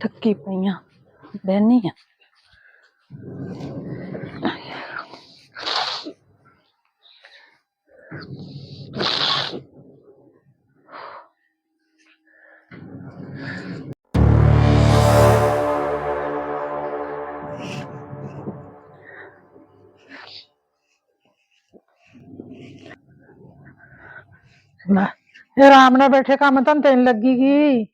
ਥੱਕੀ ਪਈਆਂ ਬਹਿਨੀ ਆ। ਲੈ ਇਹ ਆਰਾਮ ਨਾਲ ਬੈਠੇ ਕੰਮ ਤਾਂ ਤੈਨੂੰ ਲੱਗੀ ਗਈ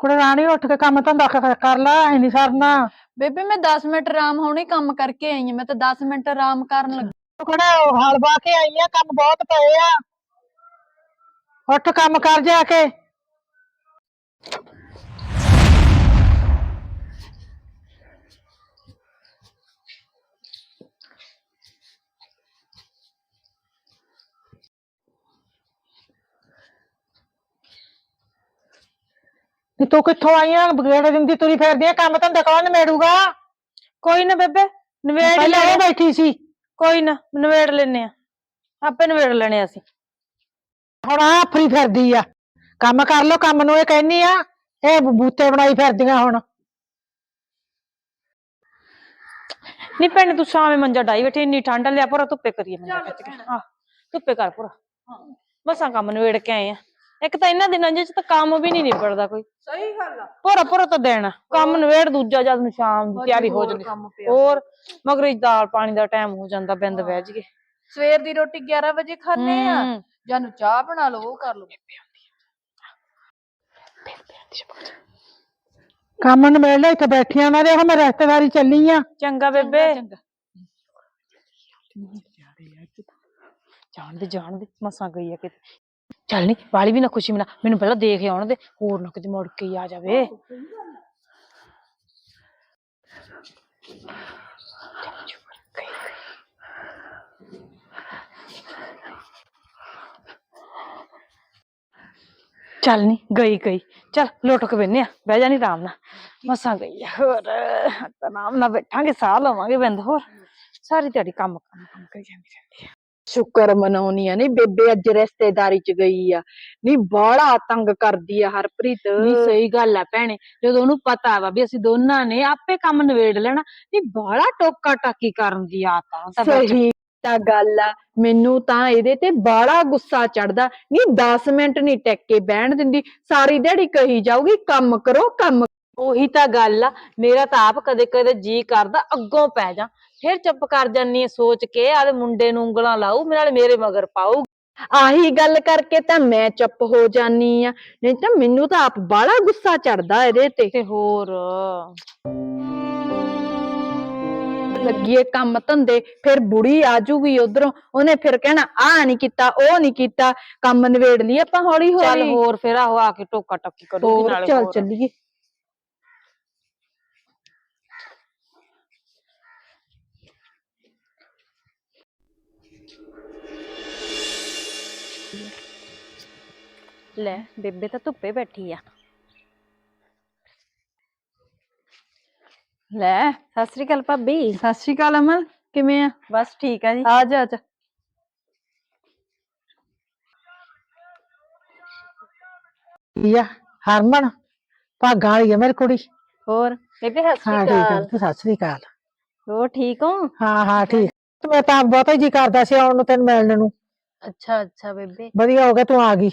ਕੁੜੇ ਰਾਣੀ ਉੱਠ ਕੇ ਕੰਮ ਧੰਦਾ ਕ- ਕਰ ਲੈ ਐ ਨਹੀਂ ਸਰਨਾ। ਬੇਬੇ ਮੈਂ 10 ਮਿੰਟ ਆਰਾਮ ਹੁਣੇ ਕੰਮ ਕਰਕੇ ਆਈ ਹਾਂ ਮੈਂ ਤਾਂ 10 ਮਿੰਟ ਆਰਾਮ ਕਰਨ ਲੱਗੀ। ਕੁੜੇ ਹਲ ਬਾ ਕੇ ਆਈ ਆ ਕੰਮ ਬਹੁਤ ਪਏ ਆ। ਉੱਠ ਕੰਮ ਕਰ ਜਾ ਕੇ। ਨੀ ਤੂੰ ਕਿੱਥੋਂ ਆਈ ਆ ਬਗੇੜੇ ਦਿੰਦੀ ਤੁਰੀ ਫਿਰਦੀ ਆ ਕੰਮ ਧੰਦਾ ਕੌਣ ਨਿਮੇੜੂਗਾ ਕੋਈ ਨਾ ਬੇਬੇ ਨਵੇੜ ਪਹਿਲਾਂ ਇਹ ਲੈਣੇ ਬੈਠੀ ਸੀ। ਕੋਈ ਨਾ ਨਵੇੜ ਲੈਨੇ ਆ ਆਪੇ ਨਵੇੜ ਲੈਣੇ ਅਸੀਂ। ਹੁਣ ਆ ਫਰੀ ਫਿਰਦੀ ਆ। ਕੰਮ ਕਰ ਲੋ ਕੰਮ ਨੂੰ ਇਹ ਕਹਿਨੀ ਆ। ਇਹ ਬੂਤੇ ਬਣਾਈ ਫਿਰਦੀਆਂ ਹੁਣ। ਨਹੀਂ ਭੈਣੇ ਤੂੰ ਸ਼ਾਮੇ ਮੰਜਾ ਡਾਈ ਬੈਠੀ ਇੰਨੀ ਠੰਡ ਆ, ਲਿਆ ਪੂਰਾ ਧੁੱਪੇ ਕਰੀਏ ਮੰਜਾ ਖਿੱਚ ਕੇ। ਹਾਂ ਧੁੱਪੇ ਕਰ ਪੂਰਾ। ਮਸਾਂ ਕੰਮ ਨਵੇੜ ਕੇ ਆਏ ਆ। ਇੱਕ ਤਾਂ ਇਹਨਾਂ ਦਿਨਾਂ ਚ ਤਾਂ ਕੰਮ ਵੀ ਨਹੀਂ ਨਿਬੜਦਾ ਕੋਈ। ਸਹੀ ਗੱਲ ਆ। ਪੂਰਾ ਪੂਰਾ ਤਾਂ ਦੇਣਾ ਕੰਮ ਨਵੇੜ ਦੂਜਾ ਜਦ ਨੂੰ ਸ਼ਾਮ ਦੀ ਤਿਆਰੀ ਹੋ ਜਾਂਦੀ। ਹੋਰ ਮਗਰ ਦਾਲ ਪਾਣੀ ਦਾ ਟਾਈਮ ਹੋ ਜਾਂਦਾ ਬਿੰਦ ਬਹਿ ਜਗੇ ਸਵੇਰ ਦੀ ਰੋਟੀ 11 ਵਜੇ ਖਾਣੇ ਆ। ਹਮ। ਜਾਂ ਨੂੰ ਚਾਹ ਬਣਾ ਲਓ ਉਹ ਕਰ ਲਓ। ਕੰਮ ਨਿਬੇੜ ਲੈ ਇੱਥੇ ਬੈਠੀਆਂ ਨਾ ਦੇਖ ਮੈਂ ਰਿਸ਼ਤੇਦਾਰੀ ਚੱਲੀ ਆ। ਚੰਗਾ ਬੇਬੇ। ਚੰਗਾ। ਜਾਣ ਦੇ ਜਾਣ ਦੇ। ਮਸਾਂ ਗਈ ਆ ਕਿਤੇ। ਚੱਲ ਨਹੀਂ ਵਾਲੀ ਵੀ ਨਾ ਖੁਸ਼ੀ ਮਨਾ ਮੈਨੂੰ ਪਹਿਲਾਂ ਦੇਖ ਆਉਣ ਦੇ ਹੋਰ ਨਾ ਕਿਤੇ ਮੁੜ ਕੇ ਹੀ ਆ ਜਾਵੇ। ਚੱਲ ਨਹੀਂ ਗਈ ਗਈ। ਚੱਲ ਲੁੱਟ ਕੇ ਬੈਨੇ ਆ ਬਹਿ ਜਾ ਨੀ ਆਰਾਮ ਨਾਲ। ਮਸਾਂ ਗਈ ਆ ਹੋਰ ਆਰਾਮ ਨਾਲ ਬੈਠਾਂਗੇ ਸਾਹ ਲਵਾਂਗੇ ਬਿੰਦ ਹੋਰ। ਸਾਰੀ ਦਿਹਾੜੀ ਕੰਮ ਕੰਮ ਕੰਮ ਕਰੀ ਜਾਂਦੀ ਰਹਿੰਦੀ ਆ। ਸ਼ੁਕਰ ਮਨਾਉਣੀ ਆ। ਨਹੀਂ ਬੇਬੇ ਅੱਜ ਰਿਸ਼ਤੇਦਾਰੀ ਚ ਗਈ ਆ। ਨਹੀਂ ਬਾਹਲਾ ਤੰਗ ਕਰਦੀ ਆ ਹਰਪ੍ਰੀਤ। ਨਹੀਂ ਸਹੀ ਗੱਲ ਆ ਭੈਣੇ। ਜਦੋਂ ਉਹਨੂੰ ਪਤਾ ਵਾ ਵੀ ਅਸੀਂ ਦੋਨਾਂ ਨੇ ਆਪੇ ਕੰਮ ਨਿਬੇੜ ਲੈਣਾ ਨਹੀਂ ਬਾਹਲਾ ਟੋਕਾ ਟਾਕੀ ਕਰਨ ਦੀ ਆਦਤ ਆ ਉਹ ਤਾਂ ਵਿੱਚ। ਸਹੀ ਤਾਂ ਗੱਲ ਆ। ਮੈਨੂੰ ਤਾਂ ਇਹਦੇ ਤੇ ਬਾਹਲਾ ਗੁੱਸਾ ਚੜਦਾ ਨਹੀਂ 10 ਮਿੰਟ ਨਹੀਂ ਟਿਕ ਕੇ ਬਹਿਣ ਦਿੰਦੀ। ਸਾਰੀ ਦਿਹਾੜੀ ਕਹੀ ਜਾਊਗੀ ਕੰਮ ਕਰੋ ਕੰਮ ਉਹੀ ਤਾਂ ਗੱਲ ਆ ਮੇਰਾ ਤਾਂ ਆਪ ਕਦੇ ਕਦੇ ਜੀ ਕਰਦਾ ਅੱਗੋਂ ਪੈ ਜਾ। ਫਿਰ ਚੁੱਪ ਕਰ ਜਾਨੀ ਆ ਸੋਚ ਕੇ ਆਦੇ ਮੁੰਡੇ ਨੂੰ ਉਂਗਲਾਂ ਲਾਊ ਮੇਰੇ ਨਾਲ ਮੇਰੇ ਮਗਰ ਪਾਊ। ਆਹੀ ਗੱਲ ਕਰਕੇ ਤਾਂ ਮੈਂ ਚੁੱਪ ਹੋ ਜਾਨੀ ਆ। ਨਹੀਂ ਤਾਂ ਮੈਨੂੰ ਤਾਂ ਆਪ ਬਾਹਲਾ ਗੁੱਸਾ ਚੜਦਾ ਇਹਦੇ ਤੇ। ਤੇ ਹੋਰ? ਲੱਗੀਏ ਕੰਮ ਧੰਦੇ ਫਿਰ ਬੁੜੀ ਆਜੂਗੀ ਉਧਰੋਂ ਉਹਨੇ ਫਿਰ ਕਹਿਣਾ ਆ ਨਹੀਂ ਕੀਤਾ ਉਹ ਨਹੀਂ ਕੀਤਾ ਕੰਮ ਨਿਬੇੜ ਲਈ ਆਪਾਂ ਹੌਲੀ ਚੱਲ ਹੌਲੀ। ਹੋਰ ਫਿਰ ਆਹੋ ਆ ਕੇ ਟੋਕਾ ਟੱਕੀ ਕਰੂਗੀ ਹੋਰ ਨਾਲੇ ਚੱਲ ਹੋਰ। ਚੱਲੀਏ। ਲੈ ਬੇਬੇ ਤਾਂ ਧੁੱਪੇ ਬੈਠੀ ਆ। ਲੈ ਸਤਿ ਸ੍ਰੀ ਅਕਾਲ ਭਾਬੀ। ਸਤਿ ਸ਼੍ਰੀ ਅਕਾਲ ਅਮਨ ਕਿਵੇਂ ਆ? ਬਸ ਠੀਕ ਆ ਜੀ। ਆ ਜਾ ਆ ਜਾ। ਆ? ਹਰਮਨ ਭਾਗਾਂ ਵਾਲੀ ਆ ਮੇਰੀ ਕੁੜੀ। ਹੋਰ ਬੇਬੇ ਸਤਿ ਹਾਂ ਸ੍ਰੀ ਠੀਕ ਆ ਅਕਾਲ। ਤੂੰ ਸਤਿ ਸ੍ਰੀ ਅਕਾਲ। ਹੋਰ ਠੀਕ ਹੋ? ਹਾਂ ਹਾਂ ਠੀਕ। ਤੇ ਮੈਂ ਤਾਂ ਬਹੁਤਾ ਜੀ ਕਰਦਾ ਸੀ ਆਉਣ ਨੂੰ ਤੈਨੂੰ ਮਿਲਣ ਨੂੰ। ਅੱਛਾ ਅੱਛਾ ਬੇਬੇ। ਵਧੀਆ ਹੋ ਗਿਆ ਤੂੰ ਆ ਗਈ।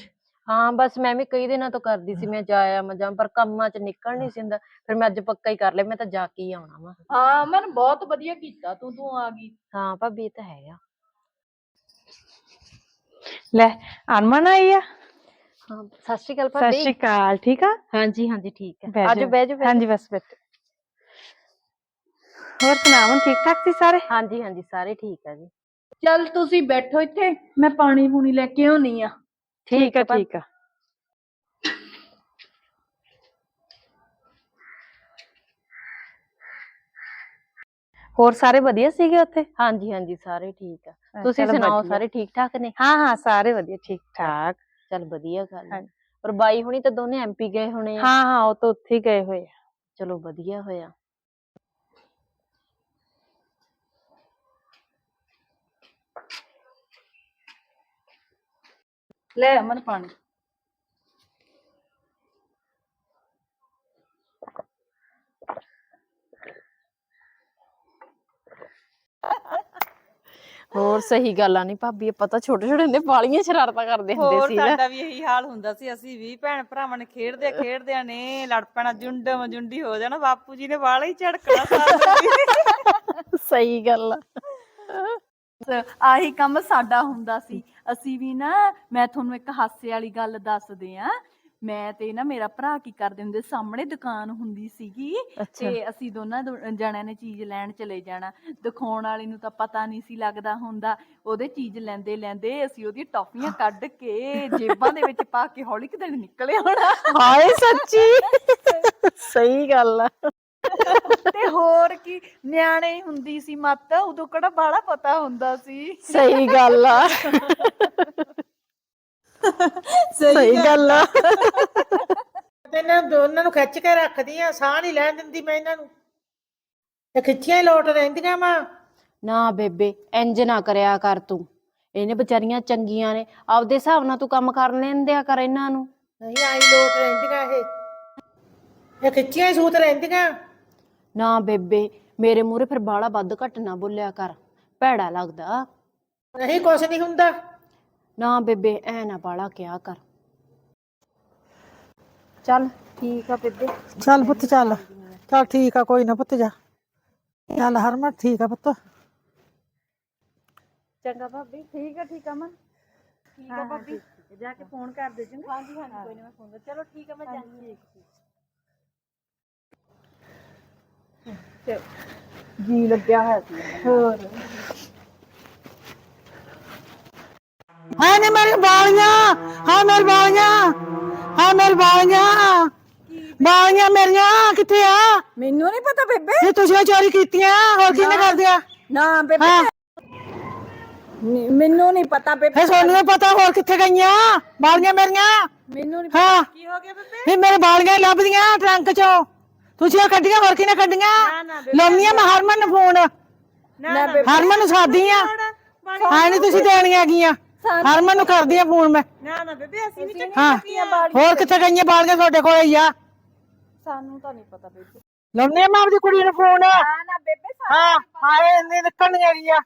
ਹਾਂ ਬਸ ਮੈਂ ਵੀ ਕਈ ਦਿਨਾਂ ਤੋਂ ਕਰਦੀ ਸੀ ਮੈਂ ਜਾਇਆ ਮਜਾਂ ਪਰ ਕੰਮਾਂ 'ਚ ਨਿਕਲ ਨਹੀਂ ਸਿੰਦਾ ਫਿਰ ਮੈਂ ਅੱਜ ਪੱਕਾ ਹੀ ਕਰ ਲਿਆ ਮੈਂ ਤਾਂ ਜਾ ਕੇ ਹੀ ਆਉਣਾ ਵਾ। ਹਾਂ ਅਮਨ ਬਹੁਤ ਵਧੀਆ ਕੀਤਾ ਤੂੰ ਤੂੰ ਆ ਗਈ। ਹਾਂ ਭਾਬੀ ਇਹ ਤਾਂ ਹੈਗਾ ਲੈ ਅਰਮਨ ਆਈ ਆ? ਹਾਂ ਸਤਿ ਸ਼੍ਰੀ ਅਕਾਲ ਸਤਿ ਭਾਬੀ। ਸ੍ਰੀ ਅਕਾਲ ਠੀਕ ਆ? ਹਾਂਜੀ ਹਾਂਜੀ ਠੀਕ ਹੈ ਆਜੋ। ਬਹਿ ਜਾਓ ਬਹਿ ਹਾਂਜੀ ਬਸ ਬੈਠ ਹੋਰ ਸੁਣਾਓ ਠੀਕ ਠਾਕ ਸੀ ਸਾਰੇ। ਹਾਂਜੀ ਹਾਂਜੀ ਸਾਰੇ ਠੀਕ ਆ ਜੀ। ਚੱਲ ਤੁਸੀਂ ਬੈਠੋ ਇੱਥੇ ਮੈਂ ਪਾਣੀ ਪੂਣੀ ਲੈ ਕੇ ਆਉਣੀ ਆ। ਠੀਕ ਆ ਭਾਬੀ। ਠੀਕ ਆ ਹੋਰ ਸਾਰੇ ਵਧੀਆ ਸੀਗੇ ਉੱਥੇ? ਹਾਂਜੀ ਹਾਂਜੀ ਸਾਰੇ ਠੀਕ ਆ। ਤੁਸੀਂ ਚਲੋ ਸੁਣਾਓ ਵਧੀਆ। ਸਾਰੇ ਠੀਕ ਠਾਕ ਨੇ? ਹਾਂ ਹਾਂ ਸਾਰੇ ਵਧੀਆ ਠੀਕ ਠਾਕ। ਚੱਲ ਵਧੀਆ ਗੱਲ ਹੈ। ਹਾਂਜੀ। ਪਰ ਬਾਈ ਹੁਣੀ ਤਾਂ ਦੋਨੇ ਐਮਪੀ ਗਏ ਹੋਣੇ ਆ। ਹਾਂ ਹਾਂ ਉਹ ਤਾਂ ਉੱਥੇ ਹੀ ਗਏ ਹੋਏ ਆ। ਚਲੋ ਵਧੀਆ ਹੋਇਆ। ਲੈ ਅਮਨ ਪਾਣੀ ਹੋਰ ਸਹੀ ਗੱਲ ਆ ਨਹੀਂ ਭਾਬੀ ਆਪਾਂ ਤਾਂ ਛੋਟੇ ਛੋਟੇ ਹੁੰਦੇ ਬਾਲੀਆਂ ਸ਼ਰਾਰਤਾਂ ਕਰਦੇ ਹੁੰਦੇ ਹੋਰ ਸੀ ਨਾ ਸਾਡਾ ਵੀ ਇਹੀ ਹਾਲ ਹੁੰਦਾ ਸੀ ਅਸੀਂ ਵੀ ਭੈਣ ਭਰਾਵਾਂ ਨੇ ਖੇਡਦੇ ਖੇਡਦਿਆਂ ਨੇ ਲੜ ਪੈਣਾ ਜੁੰਡਮ ਜੁੰਡੀ ਹੋ ਜਾਣਾ ਬਾਪੂ ਜੀ ਨੇ ਵਾਲਾ ਹੀ ਝੜਕਣਾ ਸਾਰਾ ਦਿਨ। ਸਹੀ ਗੱਲ ਆ। ਆਹੀ ਕੰਮ ਸਾਡਾ ਹੁੰਦਾ ਸੀ। ਅਸੀਂ ਵੀ ਨਾ ਮੈਂ ਤੁਹਾਨੂੰ ਇੱਕ ਹਾਸੇ ਵਾਲੀ ਗੱਲ ਦੱਸਦੇ ਆ। ਮੈਂ ਤੇ ਨਾ ਮੇਰਾ ਭਰਾ ਕੀ ਕਰਦੇ ਹੁੰਦੇ ਸਾਹਮਣੇ ਦੁਕਾਨ ਹੁੰਦੀ ਸੀਗੀ ਤੇ ਅਸੀਂ ਦੋਨਾਂ ਜਣਿਆਂ ਨੇ ਚੀਜ਼ ਲੈਣ ਚਲੇ ਜਾਣਾ। ਦਿਖਾਉਣ ਵਾਲੀ ਨੂੰ ਤਾਂ ਪਤਾ ਨਹੀਂ ਸੀ ਲੱਗਦਾ ਹੁੰਦਾ। ਉਹਦੇ ਚੀਜ਼ ਲੈਂਦੇ ਲੈਂਦੇ ਅਸੀਂ ਉਹਦੀ ਟੌਫੀਆਂ ਕੱਢ ਕੇ ਜੇਬਾਂ ਦੇ ਵਿੱਚ ਪਾ ਕੇ ਹੌਲੀ ਕਿ ਦਿਨ ਨਿਕਲੇ ਆਉਣਾ ਹਾਏ ਸੱਚੀ। ਸਹੀ ਗੱਲ ਆ। ਤੇ ਹੋਰ ਕੀ ਨਿਆਣੇ ਹੀ ਹੁੰਦੀ ਸੀ ਮੱਤ ਉਦੋਂ ਕਿਹੜਾ ਬਾਹਲਾ ਪਤਾ ਹੁੰਦਾ ਸੀ। ਸਹੀ ਗੱਲ ਆ। ਸਹੀ ਗੱਲ ਆ। ਤੇ ਇਹਨਾਂ ਦੋਨਾਂ ਨੂੰ ਖਿੱਚ ਕੇ ਰੱਖਦੀ ਆ ਸਾਹ ਨਹੀਂ ਲੈਣ ਦਿੰਦੀ ਮੈਂ ਇਹਨਾਂ ਨੂੰ। ਤੇ ਖਿੱਚੀਆਂ ਹੀ ਲੋਟ ਰਹਿੰਦੀਆਂ ਵਾ। ਨਾ ਬੇਬੇ ਇੰਜ ਨਾ ਕਰਿਆ ਕਰ ਤੂੰ। ਇਹਨੇ ਵਿਚਾਰੀਆਂ ਚੰਗੀਆਂ ਨੇ ਆਪਦੇ ਹਿਸਾਬ ਨਾਲ ਤੂੰ ਕੰਮ ਕਰ ਲੈਣ ਦਿਆ ਕਰ ਇਹਨਾਂ ਨੂੰ। ਨਹੀਂ ਆਈ ਲੋਟ ਰਹਿੰਦੀਆਂ ਇਹ। ਇਹ ਖਿੱਚੀਆਂ ਹੀ ਸੂਤ ਰਹਿੰਦੀਆਂ। ਨਾ ਬੇਬੇ ਮੇਰੇ ਮੂਹਰੇ ਫਿਰ ਬਾਲਾ ਵੱਧ ਘੱਟ ਨਾ ਬੋਲਿਆ ਕਰ ਭੈੜਾ ਲੱਗਦਾ ਨਹੀਂ ਕੁਛ ਨਹੀਂ ਹੁੰਦਾ ਨਾ ਬੇਬੇ ਐ ਨਾ ਬਾਲਾ ਕਿਹਾ ਕਰ ਚੱਲ ਠੀਕ ਆ ਬੇਬੇ ਚੱਲ ਪੁੱਤ ਚੱਲ ਚੱਲ ਠੀਕ ਆ ਕੋਈ ਨਾ ਪੁੱਤ ਜਾ ਚੱਲ ਹਰਮਨ ਠੀਕ ਆ ਪੁੱਤ ਚੰਗਾ ਭਾਬੀ ਠੀਕ ਆ ਠੀਕ ਆ ਮਨ ਠੀਕ ਆ ਭਾਬੀ ਜਾ ਕੇ ਫੋਨ ਕਰ ਦੇ ਚੰਗਾ ਹਾਂਜੀ ਹਾਂਜੀ ਕੋਈ ਨਾ ਮੈਂ ਫੋਨ ਕਰ ਚਲੋ ਠੀਕ ਆ ਮੈਂ ਜਾਂਦੀ ਜੀ ਲੱਗਿਆ ਹੋਇਆ ਸੀ। ਹਾਂ ਨੇ ਮੇਰੀ ਬਾਲੀਆਂ ਹਾਂ ਮੇਰੀ ਬਾਲੀਆਂ ਹਾਂ ਮੇਰੀ ਬਾਲੀਆਂ ਬਾਲੀਆਂ ਮੇਰੀਆਂ ਕਿੱਥੇ ਆ? ਮੈਨੂੰ ਨਹੀਂ ਪਤਾ ਬੇਬੇ। ਇਹ ਤੁਸੀਂ ਚੋਰੀ ਕੀਤੀਆਂ ਹੋਰ ਕਿਹਨੇ ਕਰਦਿਆ? ਨਾ ਬੇਬੇ। ਹਾਂ। ਨੀ- ਮੈਨੂੰ ਨਹੀਂ ਪਤਾ ਬੇਬੇ। ਸੋਨੂੰ ਨੂੰ ਪਤਾ ਹੋਰ ਕਿੱਥੇ ਗਈਆਂ ਬਾਲੀਆਂ ਮੇਰੀਆਂ। ਮੈਨੂੰ ਨਹੀਂ ਹਾਂ। ਕੀ ਹੋ ਗਿਆ ਬੇਬੇ। ਇਹ ਮੇਰੇ ਬਾਲੀਆਂ ਹੀ ਲੱਭਦੀਆਂ ਟਰੰਕ ਚੋਂ। ਤੁਸੀਂ ਉਹ ਕੱਢੀਆਂ ਹੋਰ ਕਿਹਨੇ ਕੱਢੀਆਂ? ਲਾਉਣੀਆਂ ਮੈਂ ਹਰਮਨ ਨੂੰ ਫੋਨ। ਨਾ ਬੇਬੇ। ਹਰਮਨ ਨੂੰ ਸਾਦੀਆਂ। ਹਾਂ ਨਹੀਂ ਤੁਸੀਂ ਦੇਣੀਆਂ ਗੀਆਂ ਹਰਮਨ ਨੂੰ ਕਰਦੀ ਆ ਫੋਨ ਮੈਂ। ਨਾ ਨਾ ਬੇਬੇ ਅਸੀਂ ਨਹੀਂ ਹਾਂ। ਹੋਰ ਕਿੱਥੇ ਗਈਆਂ ਬਾਲੀਆਂ ਤੁਹਾਡੇ ਕੋਲ ਹੀ ਆ? ਸਾਨੂੰ ਤਾਂ ਨਹੀਂ ਪਤਾ ਬੇਬੇ। ਲਾਉਣੇ ਮੈਂ ਆਪਦੀ ਕੁੜੀ ਨੂੰ ਫੋਨ। ਨਾ ਨਾ ਬੇਬੇ ਹਾਂ ਹਾਏ ਇੰਨੀ ਨਿਕਲਣੀਆਂ ਗਈਆਂ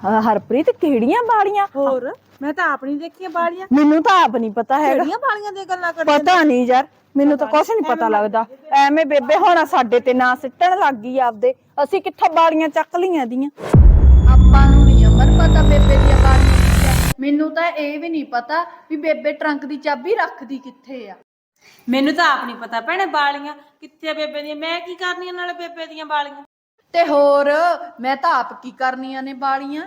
ਹਾਂ, ਹਰਪ੍ਰੀਤ ਕਿਹੜੀਆਂ ਬਾਲੀਆਂ? ਹੋਰ? ਮੈਂ ਤਾਂ ਆਪਣੀ ਦੇਖੀਆਂ ਬਾਲੀਆਂ ਮੈਨੂੰ ਤਾਂ ਆਪ ਨਹੀਂ ਪਤਾ ਹੈਗਾ। ਕਿਹੜੀਆਂ ਬਾਲੀਆਂ ਦੀਆਂ ਗੱਲਾਂ ਕਰ ਪਤਾ ਨਹੀਂ ਯਾਰ ਮੈਨੂੰ ਤਾਂ ਕੁਛ ਨਹੀਂ ਪਤਾ ਲੱਗਦਾ। ਐਵੇਂ ਬੇਬੇ ਹੋਣਾ ਸਾਡੇ ਤੇ ਨਾ ਸਿੱਟਣ ਲੱਗ ਗਈ ਆਪਦੇ। ਅਸੀਂ ਕਿੱਥੋਂ ਬਾਲੀਆਂ ਚੱਕ ਲਈਆਂ ਦੀਆਂ? ਆਪਾਂ ਨੂੰ ਨਹੀਂ ਅਮਰ ਪਤਾ ਬੇਬੇ ਦੀਆਂ ਬਾਣੀਆਂ ਕੀ ਆ। ਮੈਨੂੰ ਤਾਂ ਇਹ ਵੀ ਨਹੀਂ ਪਤਾ ਵੀ ਬੇਬੇ ਟਰੰਕ ਦੀ ਚਾਬੀ ਰੱਖਦੀ ਕਿੱਥੇ ਆ। ਮੈਨੂੰ ਤਾਂ ਆਪ ਨਹੀਂ ਪਤਾ ਭੈਣੇ ਬਾਲੀਆਂ ਕਿੱਥੇ ਆ ਬੇਬੇ ਦੀਆਂ। ਮੈਂ ਕੀ ਕਰਨੀਆਂ ਨਾਲੇ ਬੇਬੇ ਦੀਆਂ ਬਾਲੀਆਂ ਤੇ ਹੋਰ ਮੈਂ ਤਾਂ ਆਪ ਕੀ ਕਰਨੀਆਂ ਨੇ ਬਾਲੀਆਂ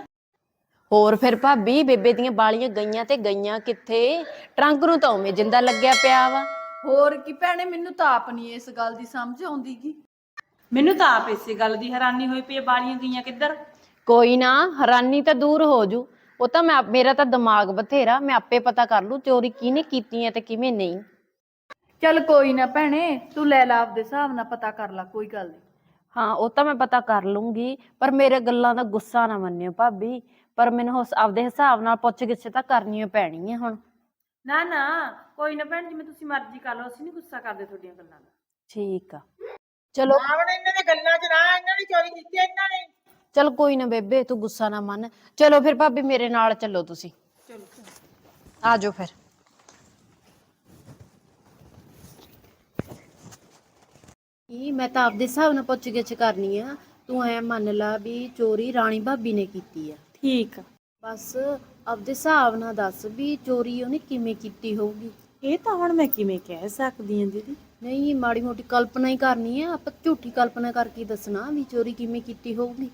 ਹੋਰ ਫਿਰ ਭਾਬੀ ਬੇਬੇ ਦੀਆਂ ਬਾਲੀਆਂ ਗਈਆਂ ਤੇ ਗਈਆਂ ਕਿੱਥੇ? ਟਰੰਕ ਨੂੰ ਤਾਂ ਉਵੇਂ ਜਿੰਦਾ ਲੱਗਿਆ ਪਿਆ ਵਾ। ਹੋਰ ਕੀ ਭੈਣੇ ਮੈਨੂੰ ਤਾਂ ਆਪ ਨਹੀਂ ਇਸ ਗੱਲ ਦੀ ਸਮਝ ਆਉਂਦੀਗੀ ਮੈਨੂੰ ਤਾਂ ਆਪ ਇਸੇ ਗੱਲ ਦੀ ਹੈਰਾਨੀ ਹੋਈ ਪਈ ਬਾਲੀਆਂ ਗਈਆਂ ਕਿੱਧਰ? ਕੋਈ ਨਾ ਹੈਰਾਨੀ ਤਾਂ ਦੂਰ ਹੋ ਜੂ। ਉਹ ਤਾਂ ਮੈਂ ਮੇਰਾ ਤਾਂ ਦਿਮਾਗ ਬਥੇਰਾ ਮੈਂ ਆਪੇ ਪਤਾ ਕਰ ਲੂ ਚੋਰੀ ਕਿਹਨੇ ਕੀਤੀ ਹੈ ਤੇ ਕਿਵੇਂ ਨਹੀਂ। ਚੱਲ ਕੋਈ ਨਾ ਭੈਣੇ ਤੂੰ ਲੈ ਲਾ ਆਪਦੇ ਹਿਸਾਬ ਨਾਲ ਪਤਾ ਕਰ ਲੈ ਕੋਈ ਗੱਲ ਨਹੀਂ ਹਾਂ ਉਹ ਤਾਂ ਮੈਂ ਪਤਾ ਕਰ ਲੂੰਗੀ ਪਰ ਮੇਰੇ ਗੱਲਾਂ ਦਾ ਗੁੱਸਾ ਨਾ ਮੰਨਿਓ ਭਾਬੀ ਪਰ ਮੈਨੂੰ ਉਸ ਆਪਦੇ ਹਿਸਾਬ ਨਾਲ ਪੁੱਛ ਗਿੱਛ ਤਾਂ ਕਰਨੀ ਓ ਪੈਣੀ ਹੈ ਹੁਣ। ਨਾ ਨਾ ਕੋਈ ਨਾ ਭੈਣ ਜਿਵੇਂ ਤੁਸੀਂ ਮਰਜ਼ੀ ਕਰ ਲਓ ਅਸੀਂ ਨਹੀਂ ਗੁੱਸਾ ਕਰਦੇ ਤੁਹਾਡੀਆਂ ਗੱਲਾਂ ਦਾ। ਠੀਕ ਆ। ਚਲੋ ਆਵਣ ਇਹਨਾਂ ਦੇ ਗੱਲਾਂ 'ਚ ਨਾ ਇਹਨਾਂ ਨੇ ਚੋਰੀ ਕੀਤੀ ਇਹਨਾਂ ਨੇ। ਚਲ ਕੋਈ ਨਾ ਬੇਬੇ ਤੂੰ ਗੁੱਸਾ ਨਾ ਮੰਨ। ਚਲੋ ਫਿਰ ਭਾਬੀ ਮੇਰੇ ਨਾਲ ਚੱਲੋ ਤੁਸੀਂ। ਚਲੋ। ਆ ਜਾਓ ਫਿਰ। ਇਹ ਮੈਂ ਤਾਂ ਆਪਦੇ ਹਿਸਾਬ ਨਾਲ ਪੁੱਛ ਗਿੱਛ ਕਰਨੀ ਆ। ਤੂੰ ਐ ਮੰਨ ਲਾ ਵੀ ਚੋਰੀ ਰਾਣੀ ਭਾਬੀ ਨੇ ਕੀਤੀ ਆ। ਠੀਕ ਬਸ ਆਪਦੇ ਹਿਸਾਬ ਨਾਲ ਦੱਸ ਵੀ ਚੋਰੀ ਉਹਨੇ ਕਿਵੇਂ ਕੀਤੀ ਹੋਊਗੀ। ਇਹ ਤਾਂ ਹੁਣ ਮੈਂ ਕਿਵੇਂ ਕਹਿ ਸਕਦੀ ਹਾਂ ਦੀਦੀ? ਨਹੀਂ ਮਾੜੀ ਮੋਟੀ ਕਲਪਨਾ ਹੀ ਕਰਨੀ ਆ। ਆਪਾਂ ਝੂਠੀ ਕਲਪਨਾ ਕਰਕੇ ਹੀ ਦੱਸਣਾ ਵੀ ਚੋਰੀ ਕਿਵੇਂ ਕੀਤੀ ਹੋਊਗੀ।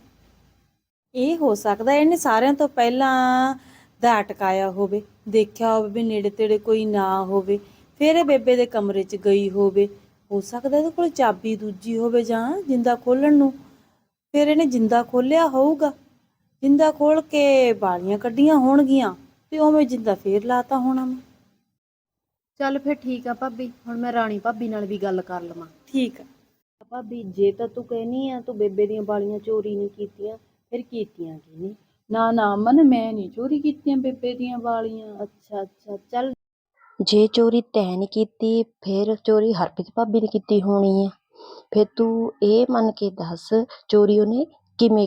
ਇਹ ਹੋ ਸਕਦਾ ਇਹਨੇ ਸਾਰਿਆਂ ਤੋਂ ਪਹਿਲਾਂ ਦਾ ਅਟਕਾਇਆ ਹੋਵੇ। ਦੇਖਿਆ ਹੋਵੇ ਵੀ ਨੇੜੇ ਤੇੜੇ ਕੋਈ ਨਾ ਹੋਵੇ। ਫਿਰ ਇਹ ਬੇਬੇ ਦੇ ਕਮਰੇ 'ਚ ਗਈ ਹੋਵੇ। ਹੋ ਸਕਦਾ ਇਹਦੇ ਕੋਲ ਚਾਬੀ ਦੂਜੀ ਹੋਵੇ ਜਾਂ ਜਿੰਦਾ ਖੋਲਣ ਨੂੰ। ਫਿਰ ਇਹਨੇ ਜਿੰਦਾ ਖੋਲਿਆ ਹੋਊਗਾ। ਜਿੰਦਾ ਖੋਲ ਕੇ ਬਾਲੀਆਂ ਕੱਢੀਆਂ ਹੋਣਗੀਆਂ ਤੇ ਉਵੇਂ ਜਿੰਦਾ ਫੇਰ ਲਾਤਾ ਹੋਣਾ ਮੈਂ। ਚੱਲ ਫਿਰ ਠੀਕ ਆ ਭਾਬੀ ਹੁਣ ਮੈਂ ਰਾਣੀ ਭਾਬੀ ਨਾਲ ਵੀ ਗੱਲ ਕਰ ਲਵਾਂ। ਠੀਕ ਆ। ਭਾਬੀ ਜੇ ਤਾਂ ਤੂੰ ਕਹਿਨੀ ਆ ਤੂੰ ਬੇਬੇ ਦੀਆਂ ਬਾਲੀਆਂ ਚੋਰੀ ਨਹੀਂ ਕੀਤੀਆਂ ਫਿਰ ਕੀਤੀਆਂ ਕਿਹਨੇ ਨਾ? ਨਾ ਅਮਨ ਮੈਂ ਨਹੀਂ ਚੋਰੀ ਕੀਤੀਆਂ ਬੇਬੇ ਦੀਆਂ ਵਾਲੀਆਂ ਅੱਛਾ ਅੱਛਾ ਚੱਲ ਜੇ ਚੋਰੀ ਤੈਂ ਨਹੀਂ ਕੀਤੀ, ਫਿਰ ਚੋਰੀ ਹਰਪ੍ਰੀਤ ਭਾਬੀ ਨੇ ਕੀਤੀ ਹੋਣੀ ਆ। ਫਿਰ ਤੂੰ ਇਹ ਮੰਨ ਕੇ ਦੱਸ, ਚੋਰੀ ਉਹਨੇ ਕਿਵੇਂ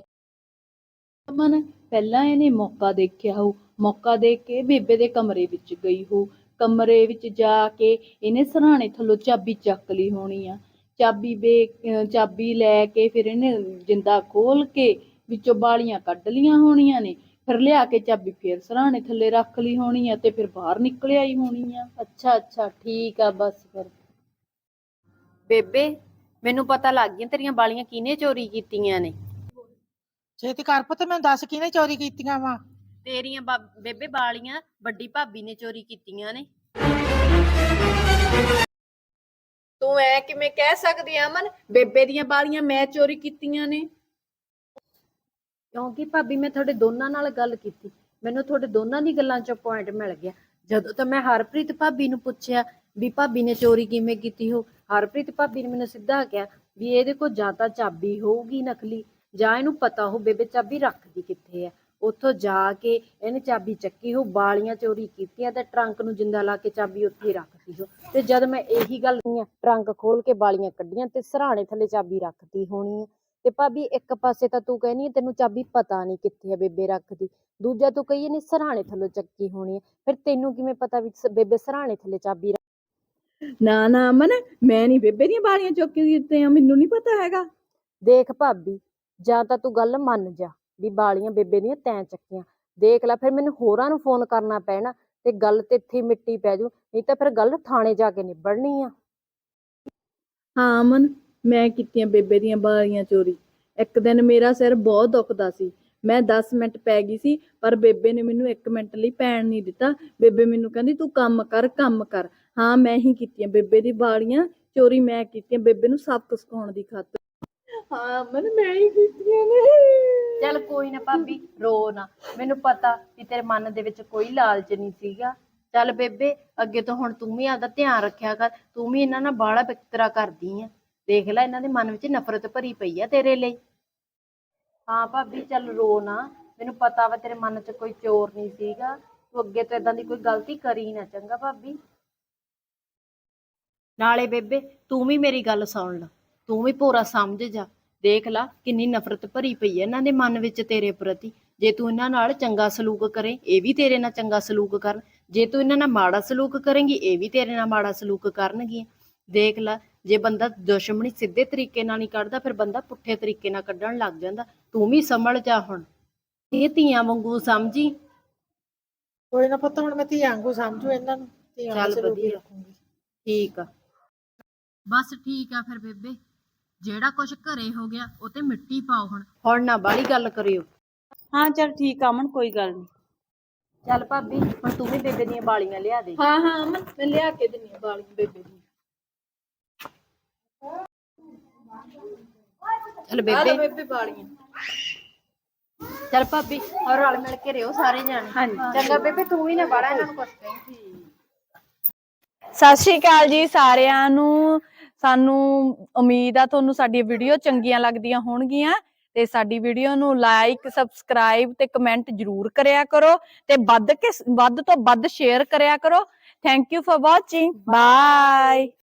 ਅਮਨ, ਪਹਿਲਾਂ ਇਹਨੇ ਮੌਕਾ ਦੇਖਿਆ ਹੋ ਮੌਕਾ ਦੇਖ ਕੇ ਬੇਬੇ ਦੇ ਕਮਰੇ ਵਿੱਚ ਗਈ ਹੋ ਕਮਰੇ ਵਿੱਚ ਜਾ ਕੇ ਇਹਨੇ ਸਰਾਣੇ ਥੱਲੋਂ ਚਾਬੀ ਚੱਕ ਲਈ ਹੋਣੀ ਆ। ਚਾਬੀ ਬੇ ਚਾਬੀ ਲੈ ਕੇ ਫਿਰ ਇਹਨੇ ਜਿੰਦਾ ਖੋਲ ਕੇ ਵਿੱਚੋਂ ਬਾਲੀਆਂ ਕੱਢ ਲੀਆਂ ਹੋਣੀਆਂ ਨੇ। ਫਿਰ ਲਿਆ ਕੇ ਚਾਬੀ ਫੇਰ ਸਰਾਣੇ ਥੱਲੇ ਰੱਖ ਲਈ ਹੋਣੀ ਆ ਤੇ ਫਿਰ ਬਾਹਰ ਨਿਕਲ ਆਈ ਹੋਣੀ ਆ। ਅੱਛਾ ਅੱਛਾ ਠੀਕ ਆ ਬਸ ਫਿਰ। ਬੇਬੇ ਮੈਨੂੰ ਪਤਾ ਲੱਗ ਗਿਆ ਤੇਰੀਆਂ ਬਾਲੀਆਂ ਕਿਹਨੇ ਚੋਰੀ ਕੀਤੀਆਂ ਨੇ? ਛੇਤੀ ਕਰ ਪੁੱਤ ਮੈਨੂੰ ਦੱਸ ਕਿਹਨੇ ਚੋਰੀ ਕੀਤੀਆਂ ਵਾ? ਤੇਰੀਆਂ ਬਾ- ਬੇਬੇ ਬਾਲੀਆਂ ਵੱਡੀ ਭਾਬੀ ਨੇ ਚੋਰੀ ਕੀਤੀਆਂ ਨੇ। ਤੂੰ ਐ ਕਿਵੇਂ ਕਹਿ ਸਕਦੀ ਆ ਅਮਨ? ਬੇਬੇ ਦੀਆਂ ਬਾਲੀਆਂ ਮੈਂ ਚੋਰੀ ਕੀਤੀਆਂ ਨੇ। ਕਿਉਂਕਿ ਭਾਬੀ ਮੈਂ ਤੁਹਾਡੇ ਦੋਨਾਂ ਨਾਲ ਗੱਲ ਕੀਤੀ। ਮੈਨੂੰ ਤੁਹਾਡੇ ਦੋਨਾਂ ਦੀ ਗੱਲਾਂ ਚੋਂ ਪੁਆਇੰਟ ਮਿਲ ਗਿਆ। ਜਦੋਂ ਤਾਂ ਮੈਂ ਹਰਪ੍ਰੀਤ ਭਾਬੀ ਨੂੰ ਪੁੱਛਿਆ ਵੀ ਭਾਬੀ ਨੇ ਚੋਰੀ ਕਿਵੇਂ ਕੀਤੀ ਹੋ, ਹਰਪ੍ਰੀਤ ਭਾਬੀ ਨੇ ਮੈਨੂੰ ਸਿੱਧਾ ਕਿਹਾ ਵੀ ਇਹਦੇ ਕੋਲ ਜਾਂ ਤਾਂ ਚਾਬੀ ਹੋਊਗੀ ਨਕਲੀ, ਜਾਂ ਇਹਨੂੰ ਪਤਾ ਹੋਵੇ ਵੀ ਚਾਬੀ ਰੱਖਦੀ ਕਿੱਥੇ ਆ। ਉੱਥੋਂ ਜਾ ਕੇ ਇਹਨੇ ਚਾਬੀ ਚੱਕੀ ਹੋ, ਬਾਲੀਆਂ ਚੋਰੀ ਕੀਤੀਆਂ ਤੇ ਟਰੰਕ ਨੂੰ ਜਿੰਦਾ ਲਾ ਕੇ ਚਾਬੀ ਉੱਥੇ ਹੀ ਰੱਖਤੀ ਹੋ। ਤੇ ਜਦ ਮੈਂ ਇਹੀ ਗੱਲ ਟਰੰਕ ਖੋਲ ਕੇ ਬਾਲੀਆਂ ਕੱਢੀਆਂ ਤੇ ਸਰਾਣੇ ਥੱਲੇ ਚਾਬੀ ਰੱਖਤੀ ਹੋਣੀ ਹੈ ਤੇ ਭਾਬੀ ਇੱਕ ਪਾਸੇ ਤਾਂ ਤੂੰ ਕਹਿਨੀ ਤੈਨੂੰ ਚਾਬੀ ਪਤਾ ਨਹੀਂ ਕਿੱਥੇ ਹੈ ਬੇਬੇ ਰੱਖਦੀ। ਦੂਜਾ ਤੂੰ ਕਹੀ ਨਹੀਂ ਸਰਾਣੇ ਥੱਲੋਂ ਚੱਕੀ ਹੋਣੀ ਹੈ ਫਿਰ ਤੈਨੂੰ ਕਿਵੇਂ ਪਤਾ ਵੀ ਸ- ਬੇਬੇ ਸਰਾਣੇ ਥੱਲੇ ਚਾਬੀ ਰੱਖ- ਨਾ ਨਾ ਅਮਨ ਮੈਂ ਨਹੀਂ ਬੇਬੇ ਦੀਆਂ ਬਾਲੀਆਂ ਚੁੱਕ ਕੇ ਕੀਤੀਆਂ ਮੈਨੂੰ ਨਹੀਂ ਪਤਾ ਹੈਗਾ। ਦੇਖ ਭਾਬੀ ਜਾਂ ਤਾਂ ਤੂੰ ਗੱਲ ਮੰਨ ਜਾ ਵੀ ਬਾਲੀਆਂ ਬੇਬੇ ਦੀਆਂ ਤੈਂ ਚੱਕੀਆਂ। ਦੇਖ ਲੈ ਫਿਰ ਮੈਨੂੰ ਹੋਰਾਂ ਨੂੰ ਫੋਨ ਕਰਨਾ ਪੈਣਾ ਤੇ ਗੱਲ ਤੇ ਇੱਥੇ ਹੀ ਮਿੱਟੀ ਪੈ ਜੂ ਨਹੀਂ ਤਾਂ ਫਿਰ ਗੱਲ ਥਾਣੇ ਜਾ ਕੇ ਨਿਬੜਨੀ ਆ। ਹਾਂ ਅਮਨ ਮੈਂ ਕੀਤੀਆਂ ਬੇਬੇ ਦੀਆਂ ਬਾਲੀਆਂ ਚੋਰੀ। ਇੱਕ ਦਿਨ ਮੇਰਾ ਸਿਰ ਬਹੁਤ ਦੁਖਦਾ ਸੀ। ਮੈਂ 10 ਮਿੰਟ ਪੈ ਗਈ ਸੀ, ਪਰ ਬੇਬੇ ਨੇ ਮੈਨੂੰ 1 ਮਿੰਟ ਲਈ ਪੈਣ ਨਹੀਂ ਦਿੱਤਾ। ਬੇਬੇ ਮੈਨੂੰ ਕਹਿੰਦੀ, ਤੂੰ ਕੰਮ ਕਰ ਕੰਮ ਕਰ। ਹਾਂ, ਮੈਂ ਹੀ ਕੀਤੀਆਂ ਬੇਬੇ ਦੀ ਬਾਲੀਆਂ ਚੋਰੀ, ਮੈਂ ਕੀਤੀਆਂ ਬੇਬੇ ਨੂੰ ਸਬਕ ਸਿਖਾਉਣ ਦੀ ਖਾਤਰ। ਹਾਂ, ਅਮਨ, ਮੈਂ ਹੀ ਕੀਤੀਆਂ ਨੇ। ਚੱਲ ਕੋਈ ਨਾ ਭਾਬੀ, ਰੋ ਨਾ। ਮੈਨੂੰ ਪਤਾ ਵੀ ਤੇਰੇ ਮਨ ਦੇ ਵਿੱਚ ਕੋਈ ਲਾਲਚ ਨਹੀਂ ਸੀਗਾ। ਚੱਲ ਬੇਬੇ, ਅੱਗੇ ਤੋਂ ਹੁਣ ਤੂੰ ਵੀ ਆਪਦਾ ਧਿਆਨ ਰੱਖਿਆ ਕਰ। ਤੂੰ ਵੀ ਇਹਨਾਂ ਨਾਲ ਬਾਹਲਾ ਬਿਕਤਰਾ ਕਰਦੀ ਆ। ਦੇਖ ਲੈ, ਇਹਨਾਂ ਦੇ ਮਨ ਵਿੱਚ ਨਫ਼ਰਤ ਭਰੀ ਪਈ ਆ ਤੇਰੇ ਲਈ। ਹਾਂ ਭਾਬੀ, ਚੱਲ ਰੋ ਨਾ। ਮੈਨੂੰ ਪਤਾ ਵਾ ਤੇਰੇ ਮਨ 'ਚ ਕੋਈ ਚੋਰ ਨਹੀਂ ਸੀਗਾ। ਤੂੰ ਅੱਗੇ ਤੋਂ ਇਦਾਂ ਦੀ ਕੋਈ ਗਲਤੀ ਕਰੀ ਨਾ ਚੰਗਾ ਭਾਬੀ। ਨਾਲੇ ਬੇਬੇ, ਤੂੰ ਵੀ ਮੇਰੀ ਗੱਲ ਸੁਣ ਲੈ। ਤੂੰ ਵੀ ਪੂਰਾ ਸਮਝ ਜਾ। ਦੇਖ ਲਾ, ਕਿੰਨੀ ਨਫ਼ਰਤ ਭਰੀ ਪਈ ਹੈ ਇਹਨਾਂ ਦੇ ਮਨ ਵਿੱਚ ਤੇਰੇ ਪ੍ਰਤੀ। ਜੇ ਤੂੰ ਇਹਨਾਂ ਨਾਲ ਚੰਗਾ ਸਲੂਕ ਕਰੇ, ਇਹ ਵੀ ਤੇਰੇ ਨਾਲ ਚੰਗਾ ਸਲੂਕ ਕਰਨ। ਜੇ ਤੂੰ ਇਹਨਾਂ ਨਾਲ ਮਾੜਾ ਸਲੂਕ ਕਰੇਂਗੀ, ਇਹ ਵੀ ਤੇਰੇ ਨਾਲ ਮਾੜਾ ਸਲੂਕ ਕਰਨਗੀਆਂ। ਦੇਖ ਲੈ ਜੇ ਬੰਦਾ ਦੁਸ਼ਮਣੀ ਸਿੱਧੇ ਤਰੀਕੇ ਨਾਲ ਨਹੀਂ ਕੱਢਦਾ ਫਿਰ ਬੰਦਾ ਪੁੱਠੇ ਤਰੀਕੇ ਨਾਲ ਕੱਢਣ ਲੱਗ ਜਾਂਦਾ। ਤੂੰ ਵੀ ਸੰਭਲ ਜਾ ਹੁਣ। ਇਹ ਧੀਆਂ ਵਾਂਗੂ ਸਮਝੀ? ਕੋਈ ਨਾ ਪੁੱਤ ਹੁਣ ਮੈਂ ਧੀਆਂ ਵਾਂਗੂ ਸਮਝੂ ਇਹਨਾਂ ਨੂੰ। ਧੀਆਂ ਚੱਲ ਵਾਂਗੂ ਵਧੀਆ। ਰੱਖੂੰਗੀ ਠੀਕ ਆ। ਬਸ ਠੀਕ ਆ ਫਿਰ ਬੇਬੇ। ਜਿਹੜਾ ਕੁਝ ਘਰੇ ਹੋ ਗਿਆ ਉਹ ਤੇ ਮਿੱਟੀ ਪਾਓ ਹੁਣ। ਹੁਣ ਨਾ ਬਾਹਲੀ ਗੱਲ ਕਰਿਓ। ਹਾਂ ਚਲ ਠੀਕ ਆ ਅਮਨ ਕੋਈ ਗੱਲ ਨਹੀਂ। ਚੱਲ ਭਾਬੀ ਹੁਣ ਤੂੰ ਵੀ ਬੇਬੇ ਦੀਆਂ ਬਾਲੀਆਂ ਲਿਆ ਦੇ। ਹਾਂ ਹਾਂ ਮੈਂ ਲਿਆ ਕੇ ਦਿੰਨੀ ਆ ਬਾਲੀਆਂ ਬੇਬੇ ਦੀਆਂ। ਚੱਲ ਬੇਬੇ। ਬੇਬੇ ਬਾਲੀਆਂ ਚੱਲ ਭਾਬੀ ਔਰ ਰਲ ਮਿਲ ਕੇ ਰਿਓ ਸਾਰੇ ਜਾਣੇ। ਚੰਗਾ ਬੇਬੇ ਤੂੰ ਵੀ ਨਾ ਬਾੜਾ ਇਹਨਾਂ ਨੂੰ ਕੁਛ ਕਹੀਂ। ਸਤਿ ਸ਼੍ਰੀ ਅਕਾਲ ਜੀ ਸਾਰਿਆਂ ਨੂੰ। ਸਾਨੂੰ ਉਮੀਦ ਆ ਤੁਹਾਨੂੰ ਸਾਡੀ ਵੀਡੀਓ ਚੰਗੀਆਂ ਲੱਗਦੀਆਂ ਹੋਣਗੀਆਂ। ਤੇ ਸਾਡੀ ਵੀਡੀਓ ਨੂੰ ਲਾਈਕ ਸਬਸਕ੍ਰਾਈਬ ਤੇ ਕਮੈਂਟ ਜਰੂਰ ਕਰਿਆ ਕਰੋ। ਤੇ ਵੱਧ ਕੇ ਵੱਧ ਤੋਂ ਵੱਧ ਸ਼ੇਅਰ ਕਰਿਆ ਕਰੋ। Thank you for watching bye